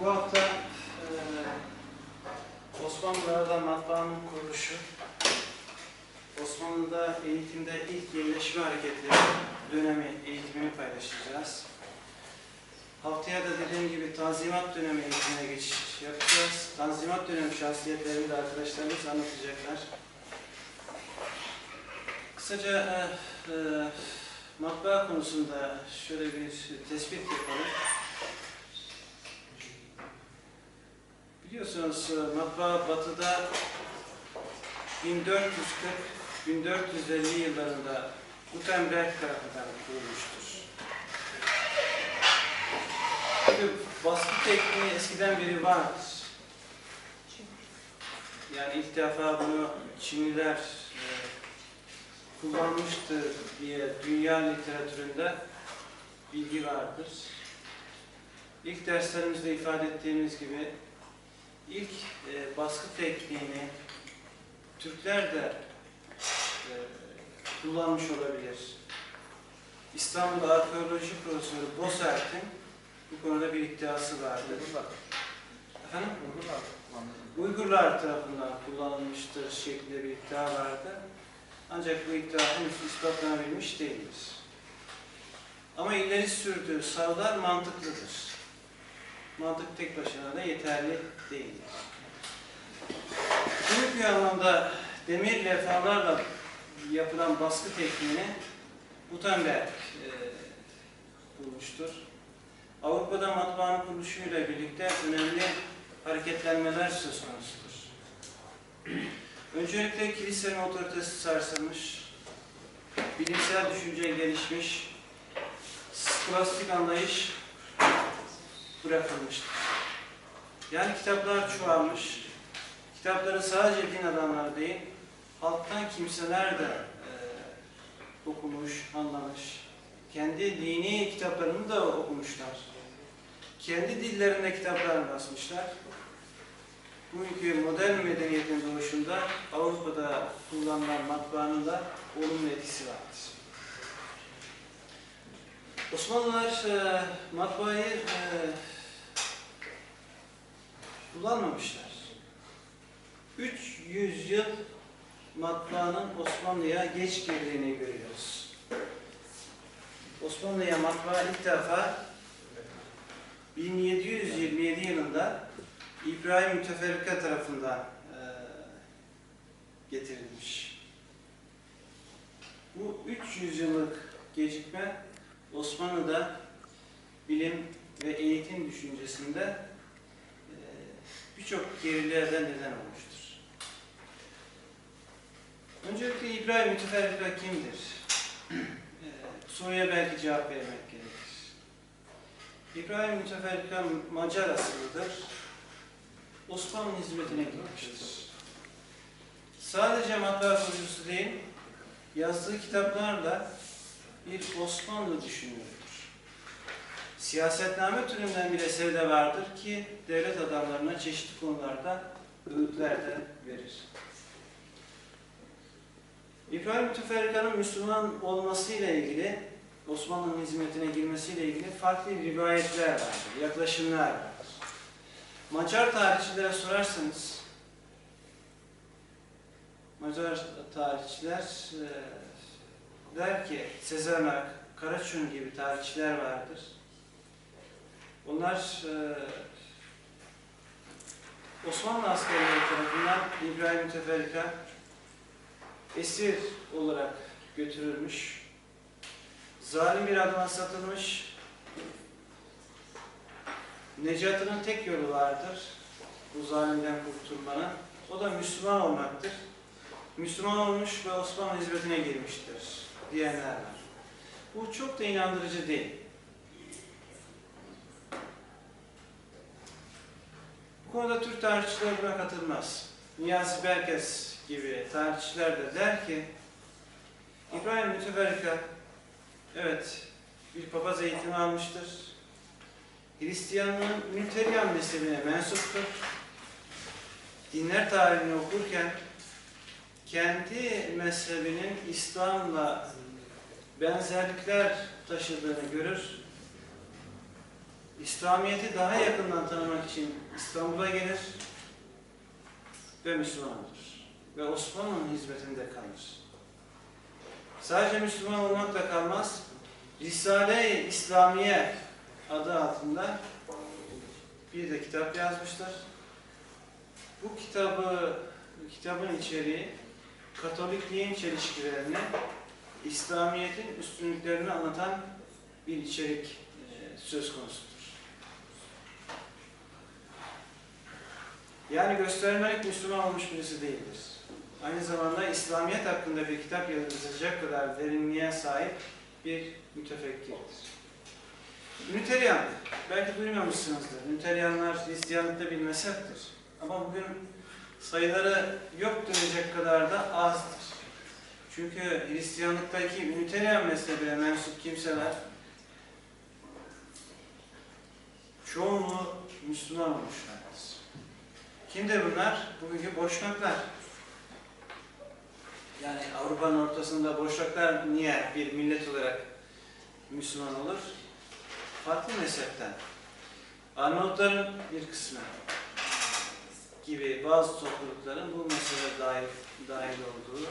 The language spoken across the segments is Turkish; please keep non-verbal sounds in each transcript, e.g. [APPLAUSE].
Bu hafta eee Osmanlılar'da matbaanın kuruluşu, Osmanlı'da eğitimde ilk yerleşme hareketleri dönemi eğitimini paylaşacağız. Haftaya da dediğim gibi Tanzimat dönemi eğitimine geçiş yapacağız. Tanzimat dönemi şahsiyetlerini de arkadaşlarımız anlatacaklar. Kısaca eee, eee, matbaa konusunda şöyle bir tespit yapalım. Biliyorsunuz e, matbaa batıda 1440-1450 yıllarında Gutenberg tarafından kurulmuştur. Tabii baskı tekniği eskiden beri vardır. Yani ilk defa bunu Çinliler e, kullanmıştır diye dünya literatüründe bilgi vardır. İlk derslerimizde ifade ettiğimiz gibi ilk e, baskı tekniğini Türkler de e, kullanmış olabilir. İstanbul Arkeoloji Profesörü Bosert'in bu konuda bir iddiası vardı. Efendim? Uygurlar tarafından kullanılmıştır şeklinde bir iddia vardı. Ancak bu iddia henüz ispatlanabilmiş değildir. Ama ileri sürdüğü savlar mantıklıdır. Mantık tek başına da yeterli değildir. Büyük bir anlamda demir levhalarla yapılan baskı tekniğini Gutenberg e, bulmuştur. Avrupa'da matbaanın kuruluşuyla birlikte önemli hareketlenmeler söz konusudur. Öncelikle kilisenin otoritesi sarsılmış, bilimsel düşünce gelişmiş, skolastik anlayış bırakılmıştır. Yani kitaplar çoğalmış, kitapları sadece din adamları değil, halktan kimseler de e, okumuş, anlamış. Kendi dini kitaplarını da okumuşlar. Kendi dillerinde kitaplar basmışlar. Bugünkü modern medeniyetin doğuşunda Avrupa'da kullanılan matbaanın da olumlu etkisi vardır. Osmanlılar e, matbaayı e, kullanmamışlar. 300 yıl matbaanın Osmanlı'ya geç girdiğini görüyoruz. Osmanlı'ya matbaa ilk defa 1727 yılında İbrahim Müteferrika tarafından e, getirilmiş. Bu 300 yıllık gecikme Osmanlı'da bilim ve eğitim düşüncesinde birçok geriliğe de neden olmuştur. Öncelikle İbrahim Müteferrika kimdir? [CLEARS THROAT] E, soruya belki cevap vermek gerekir. İbrahim Müteferrika Macar asıllıdır. Osmanlı hizmetine girmiştir. Sadece matbaa kurucusu değil, yazdığı kitaplarla bir Osmanlı düşünürüdür. Siyasetname türünden bir eseri de vardır ki devlet adamlarına çeşitli konularda öğütler de verir. İbrahim Müteferrika'nın Müslüman olmasıyla ilgili, Osmanlı'nın hizmetine girmesiyle ilgili farklı rivayetler vardır, yaklaşımlar vardır. Macar tarihçilere sorarsanız, Macar tarihçiler e, der ki Sezen Karaçun gibi tarihçiler vardır. Onlar e, Osmanlı askerleri tarafından İbrahim Müteferrika esir olarak götürülmüş. Zalim bir adama satılmış. Necatının tek yolu vardır. Bu zalimden kurtulmanın. O da Müslüman olmaktır. Müslüman olmuş ve Osmanlı hizmetine girmiştir diyenler var. Bu çok da inandırıcı değil. Konuda Türk tarihçiler buna katılmaz. Niyazi Berkes gibi tarihçiler de der ki İbrahim Müteferrika evet bir papaz eğitimi almıştır. Hristiyanlığın Üniteryan mezhebine mensuptur. Dinler tarihini okurken kendi mezhebinin İslam'la benzerlikler taşıdığını görür İslamiyet'i daha yakından tanımak için İstanbul'a gelir ve Müslüman olur. Ve Osmanlı'nın hizmetinde kalır. Sadece Müslüman olmakla kalmaz, Risale-i İslamiye adı altında bir de kitap yazmışlar. Bu kitabı, kitabın içeriği Katolikliğin çelişkilerini, İslamiyet'in üstünlüklerini anlatan bir içerik e, söz konusudur. Yani göstermelik Müslüman olmuş birisi değildir. Aynı zamanda İslamiyet hakkında bir kitap yazacak kadar derinliğe sahip bir mütefekkirdir. Üniteryan, belki duymamışsınızdır. Üniteryanlar Hristiyanlıkta bir mezheptir. Ama bugün sayıları yok denecek kadar da azdır. Çünkü Hristiyanlıktaki Üniteryan mezhebine mensup kimseler çoğunluğu Müslüman olmuşlardır. Kimdir bunlar? Bugünkü boşnaklar. Yani Avrupa'nın ortasında boşnaklar niye bir millet olarak Müslüman olur? Farklı mezhepten. Arnavutların bir kısmı gibi bazı toplulukların bu meseleye dahil, dahil olduğu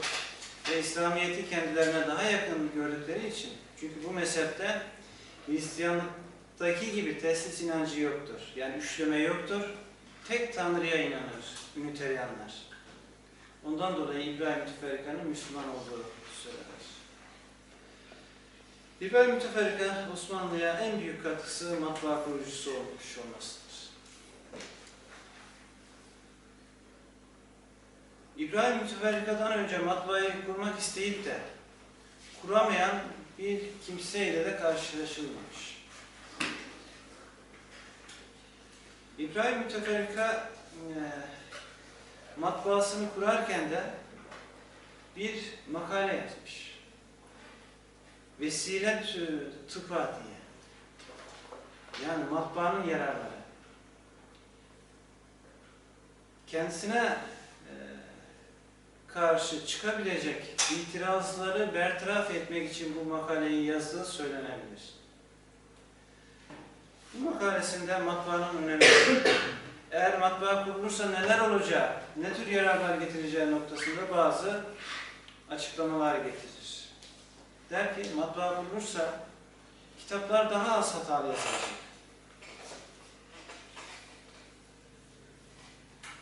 ve İslamiyet'i kendilerine daha yakın gördükleri için çünkü bu mezhepte Hristiyanlıktaki gibi teslis inancı yoktur. Yani üçleme yoktur. Tek Tanrı'ya inanır Üniteryanlar. Ondan dolayı İbrahim Müteferrika'nın Müslüman olduğu söylenir. İbrahim Müteferrika Osmanlı'ya en büyük katkısı matbaa kurucusu olmuş olmasıdır. İbrahim Müteferrika'dan önce matbaayı kurmak isteyip de kuramayan bir kimseyle de karşılaşılmamış. İbrahim Müteferrika e, matbaasını kurarken de bir makale yazmış. Vesile tıpa diye. Yani matbaanın yararları. Kendisine e, karşı çıkabilecek itirazları bertaraf etmek için bu makaleyi yazdığı söylenebilir. Bu makalesinde matbaanın önemi, [COUGHS] eğer matbaa kurulursa neler olacağı, ne tür yararlar getireceği noktasında bazı açıklamalar getirir. Der ki matbaa kurulursa kitaplar daha az hatalı yazılacak.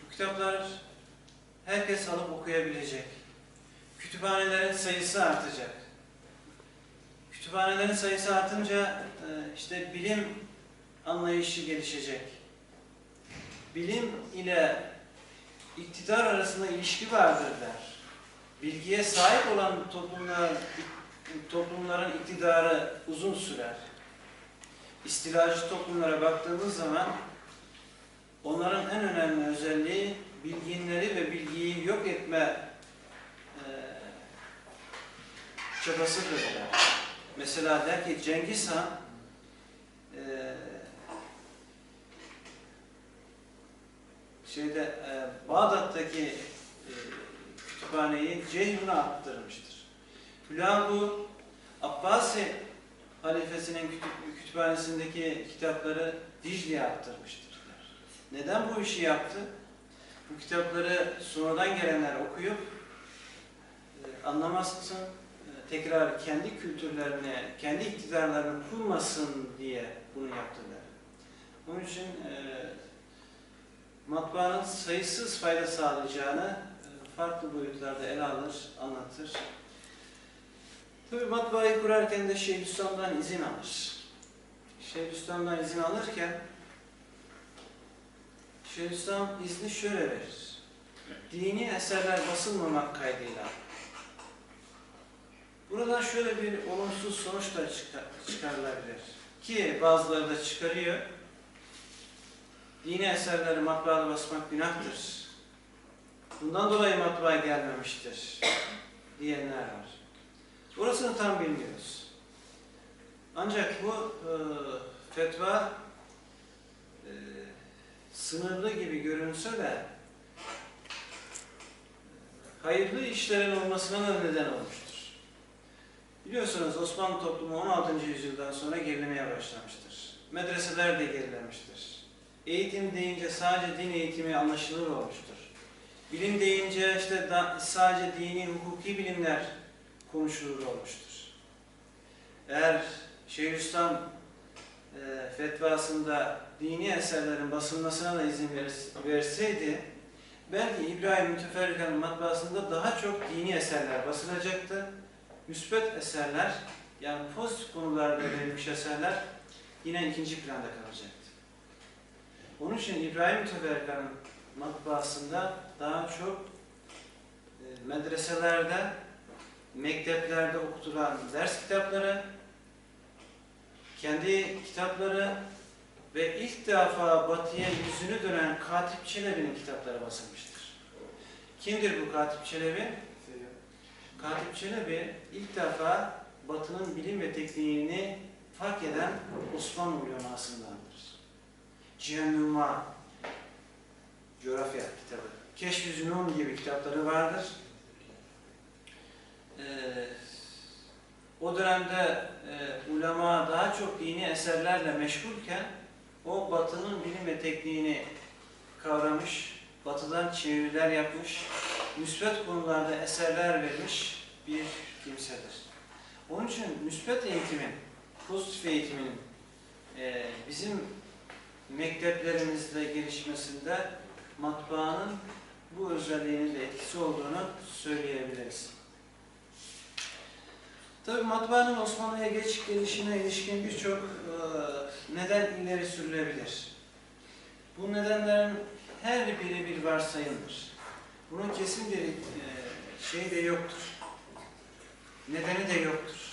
Bu kitaplar herkes alıp okuyabilecek. Kütüphanelerin sayısı artacak. Kütüphanelerin sayısı artınca işte bilim anlayışı gelişecek. Bilim ile iktidar arasında ilişki vardır der. Bilgiye sahip olan toplumlar, toplumların iktidarı uzun sürer. İstilacı toplumlara baktığımız zaman onların en önemli özelliği bilginleri ve bilgiyi yok etme e, çabasıdır der. Mesela der ki Cengiz Han şeyde e, Bağdat'taki e, kütüphaneyi Ceyhun'a attırmıştır. Hülagu Abbasi halifesinin kütüp, kütüphanesindeki kitapları Dicle'ye attırmıştır. Neden bu işi yaptı? Bu kitapları sonradan gelenler okuyup e, anlamasın, e, tekrar kendi kültürlerini, kendi iktidarlarını kurmasın diye bunu yaptılar. Onun için e, matbaanın sayısız fayda sağlayacağını e, farklı boyutlarda ele alır, anlatır. Tabi matbaayı kurarken de Şeyhülislam'dan izin alır. Şeyhülislam'dan izin alırken Şeyhülislam izni şöyle verir. Dini eserler basılmamak kaydıyla. Buradan şöyle bir olumsuz sonuç da çıkar, çıkarılabilir. Ki bazıları da çıkarıyor. Dini eserleri matbaada basmak günahtır. Bundan dolayı matbaa gelmemiştir diyenler var. Orasını tam bilmiyoruz. Ancak bu e, fetva e, sınırlı gibi görünse de hayırlı işlerin olmasına da neden olmuştur. Biliyorsunuz Osmanlı toplumu 16. yüzyıldan sonra gerilemeye başlamıştır. medreseler de gerilemiştir. Eğitim deyince sadece din eğitimi anlaşılır olmuştur. Bilim deyince işte da, sadece dini, hukuki bilimler konuşulur olmuştur. Eğer Şeyhülislam e, fetvasında dini eserlerin basılmasına da izin vers- verseydi, belki İbrahim Müteferrika'nın matbaasında daha çok dini eserler basılacaktı. Müsbet eserler, yani pozitif konularda verilmiş eserler yine ikinci planda kalacaktı. Onun için İbrahim Müteferrika'nın matbaasında daha çok e, medreselerde, mekteplerde okutulan ders kitapları, kendi kitapları ve ilk defa batıya yüzünü dönen Katip Çelebi'nin kitapları basılmıştır. Kimdir bu Katip Çelebi? Katip Çelebi ilk defa batının bilim ve tekniğini fark eden Osmanlı ulemasındandır. Cihanüma coğrafya kitabı. Keşf-i Zünun gibi kitapları vardır. Ee, o dönemde e, ulema daha çok dini eserlerle meşgulken o batının bilim ve tekniğini kavramış, batıdan çeviriler yapmış, müsbet konularda eserler vermiş bir kimsedir. Onun için müsbet eğitimin, pozitif eğitimin e, bizim mekteplerimizde gelişmesinde matbaanın bu özelliğinin de etkisi olduğunu söyleyebiliriz. Tabi matbaanın Osmanlı'ya geç gelişine ilişkin birçok e, neden ileri sürülebilir. Bu nedenlerin her biri bir varsayımdır. Bunun kesin bir e, şey de yoktur. Nedeni de yoktur.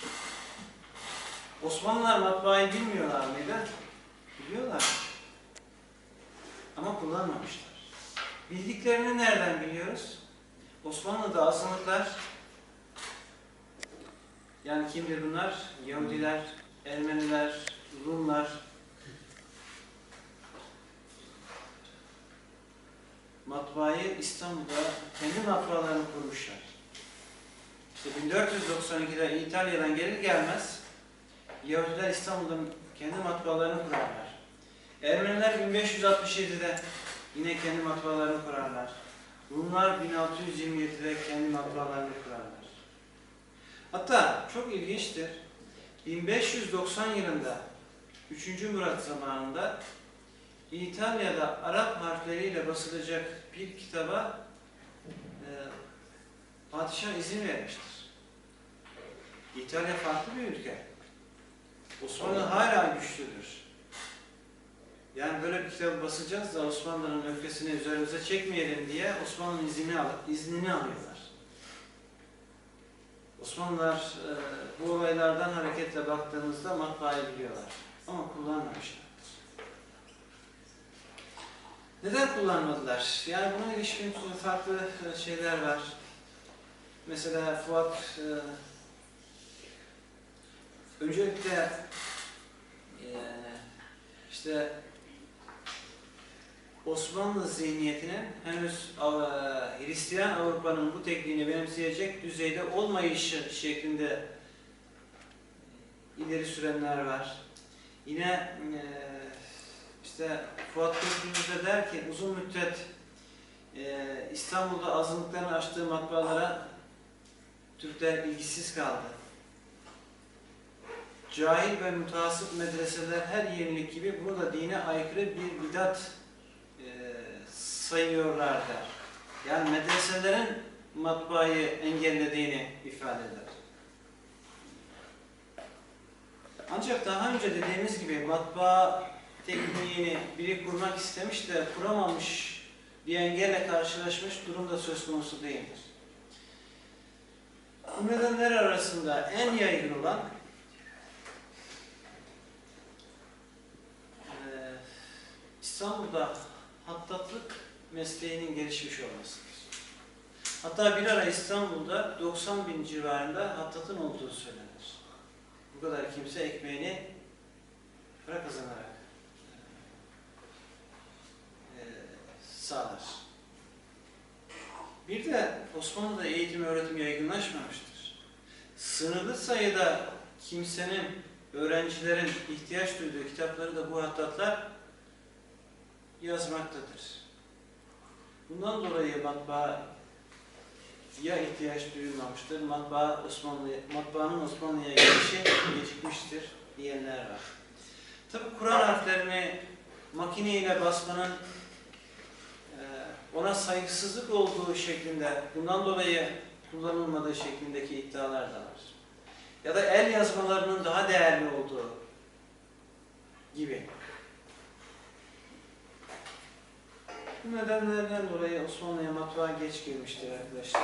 Osmanlılar matbaayı bilmiyorlar mıydı? Biliyorlar. Ama kullanmamışlar. Bildiklerini nereden biliyoruz? Osmanlı'da azınlıklar yani kimdir bunlar? Yahudiler, Ermeniler, Rumlar. Matbaayı İstanbul'da kendi matbaalarını kurmuşlar. İşte 1492'de İtalya'dan gelir gelmez Yahudiler İstanbul'da kendi matbaalarını kurarlar. Ermeniler 1567'de yine kendi matbaalarını kurarlar. Rumlar 1627'de kendi matbaalarını kurarlar. Hatta çok ilginçtir. 1590 yılında 3. Murat zamanında İtalya'da Arap harfleriyle basılacak bir kitaba e, padişah izin vermiştir. İtalya farklı bir ülke. Osmanlı hala güçlüdür. Yani böyle bir kitabı basacağız da Osmanlı'nın öfkesini üzerimize çekmeyelim diye Osmanlı'nın iznini, al iznini alıyorlar. Osmanlılar e, bu olaylardan hareketle baktığımızda matbaayı biliyorlar. Ama kullanmamışlardır. Neden kullanmadılar? Yani buna ilişkin farklı e, şeyler var. Mesela Fuat e, öncelikle e, işte Osmanlı zihniyetinin henüz e, Hristiyan Avrupa'nın bu tekniğini benimseyecek düzeyde olmayışı şeklinde ileri sürenler var. Yine e, işte Fuat de der ki uzun müddet e, İstanbul'da azınlıkların açtığı matbaalara Türkler ilgisiz kaldı. Cahil ve mutasip medreseler her yenilik gibi bunu da dine aykırı bir bidat sayıyorlar der. Yani medreselerin matbaayı engellediğini ifade eder. Ancak daha önce dediğimiz gibi matbaa tekniğini biri kurmak istemiş de kuramamış bir engelle karşılaşmış durum da söz konusu değildir. Bu nedenler arasında en yaygın olan İstanbul'da hattatlık mesleğinin gelişmiş olmasıdır. Hatta bir ara İstanbul'da 90 bin civarında hattatın olduğu söylenir. Bu kadar kimse ekmeğini para kazanarak eee, sağlar. Bir de Osmanlı'da eğitim öğretim yaygınlaşmamıştır. Sınırlı sayıda kimsenin öğrencilerin ihtiyaç duyduğu kitapları da bu hattatlar yazmaktadır. Bundan dolayı matbaa ya ihtiyaç duyulmamıştır, matbaa Osmanlı, matbaanın Osmanlı'ya gelişi gecikmiştir diyenler var. Tabi Kur'an harflerini makine ile basmanın e, ona saygısızlık olduğu şeklinde, bundan dolayı kullanılmadığı şeklindeki iddialar da var. Ya da el yazmalarının daha değerli olduğu gibi. Nedenlerden dolayı Osmanlı'ya matbaa geç girmiştir arkadaşlar.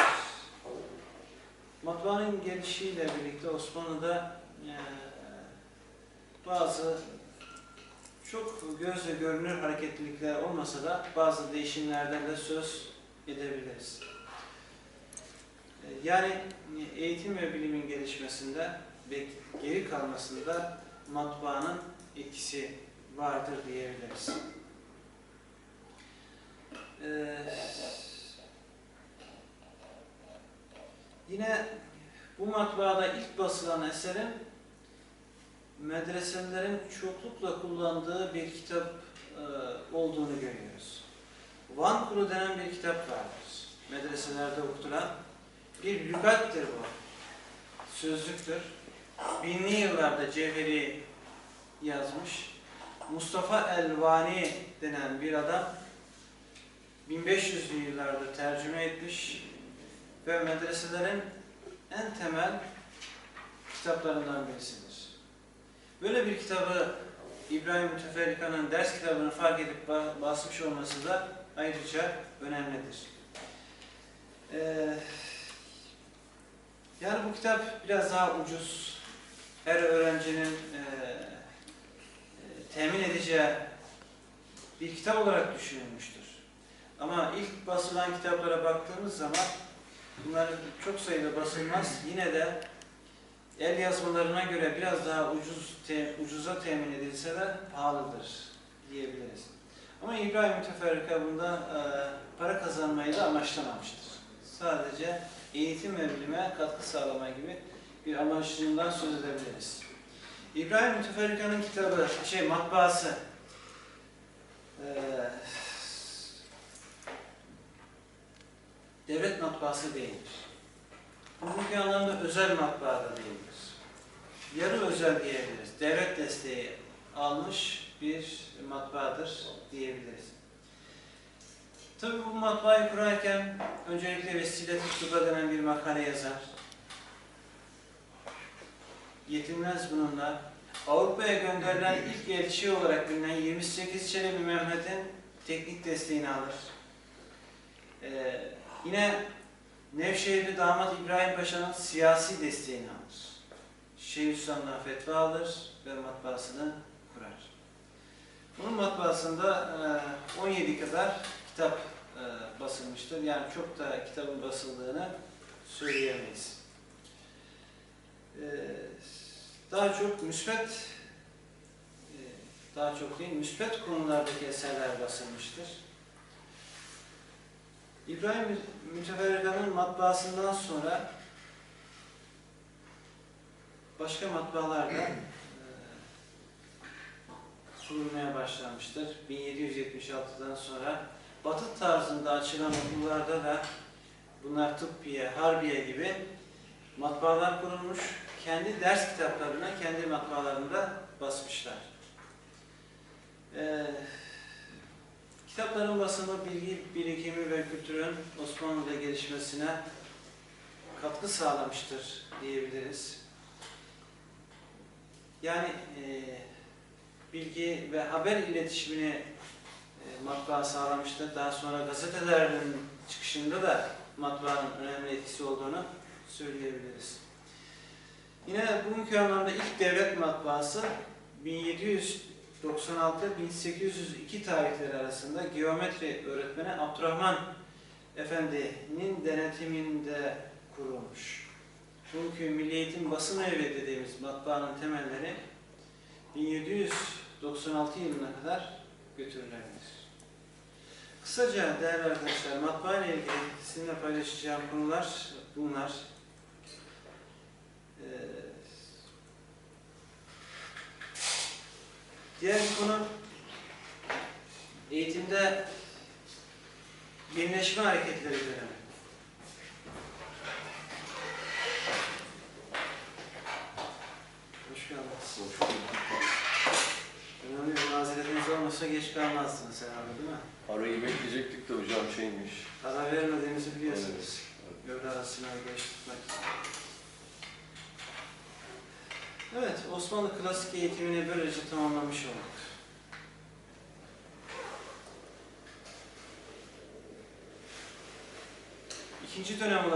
Matbaanın gelişiyle birlikte Osmanlı'da e, bazı çok gözle görünür hareketlilikler olmasa da bazı değişimlerden de söz edebiliriz. E, Yani eğitim ve bilimin gelişmesinde ve geri kalmasında matbaanın etkisi vardır diyebiliriz. Ee, yine bu matbaada ilk basılan eserin medreselerin çoklukla kullandığı bir kitap e, olduğunu görüyoruz. Van Kuru denen bir kitap vardır. Medreselerde okutulan bir lügattir bu. Sözlüktür. Binli yıllarda Cevheri yazmış. Mustafa Elvani denen bir adam 1500'lü yıllarda tercüme etmiş ve medreselerin en temel kitaplarından birisidir. Böyle bir kitabı İbrahim Müteferrika'nın ders kitabını fark edip basmış olması da ayrıca önemlidir. Ee, yani bu kitap biraz daha ucuz. Her öğrencinin e, e, temin edeceği bir kitap olarak düşünülmüştür. Ama ilk basılan kitaplara baktığımız zaman bunlar çok sayıda basılmaz. Yine de el yazmalarına göre biraz daha ucuz te, ucuza temin edilse de pahalıdır diyebiliriz. Ama İbrahim Müteferrika bunda e, para kazanmayı da amaçlamamıştır. Sadece eğitim ve bilime katkı sağlama gibi bir amaçlığından söz edebiliriz. İbrahim Müteferrika'nın kitabı, şey matbaası e, devlet matbaası değildir. Bugünkü anlamda özel matbaa da değildir. Yarı özel diyebiliriz. Devlet desteği almış bir matbaadır diyebiliriz. Tabii bu matbaayı kurarken öncelikle Vesile-i Tıbba denen bir makale yazar. Yetinmez bununla. Avrupa'ya gönderilen ilk elçi olarak bilinen 28 Çelebi Mehmet'in teknik desteğini alır. Ee, yine Nevşehirli damat İbrahim Paşa'nın siyasi desteğini alır. Şeyhülislam'dan fetva alır ve matbaasını kurar. Bunun matbaasında 17 kadar kitap basılmıştır. Yani çok da kitabın basıldığını söyleyemeyiz. Daha çok müsbet daha çok değil, müsbet konulardaki eserler basılmıştır. İbrahim Müteferrika'nın matbaasından sonra başka matbaalar da kurulmaya başlanmıştır. 1776'dan sonra Batı tarzında açılan okullarda da bunlar tıbbiye, harbiye gibi matbaalar kurulmuş. Kendi ders kitaplarına, kendi matbaalarında basmışlar. Ee, kitapların basımı, bilgi birikimi ve kültürün Osmanlı'da gelişmesine katkı sağlamıştır diyebiliriz. Yani e, bilgi ve haber iletişimini e, matbaa sağlamıştır. Daha sonra gazetelerin çıkışında da matbaanın önemli etkisi olduğunu söyleyebiliriz. Yine bugünkü anlamda ilk devlet matbaası 1796-1802 tarihleri arasında geometri öğretmeni Abdurrahman Efendi'nin denetiminde kurulmuş. Bugünkü Milli Eğitim Basın Evi dediğimiz matbaanın temelleri 1796 yılına kadar götürülebilir. Kısaca değerli arkadaşlar, matbaa ile ilgili sizinle paylaşacağım konular bunlar. Ee, Diğer bir konu eğitimde birleşme hareketleri dönemi. Hoş geldiniz. Önemli bir mazeretiniz olmasa geç kalmazdınız herhalde değil mi? Arayı bekleyecektik de hocam şeymiş. Karar vermediğimizi biliyorsunuz. Öğle arasına geç tutmak. Evet, Osmanlı klasik eğitimini böylece tamamlamış olduk. İkinci dönem olarak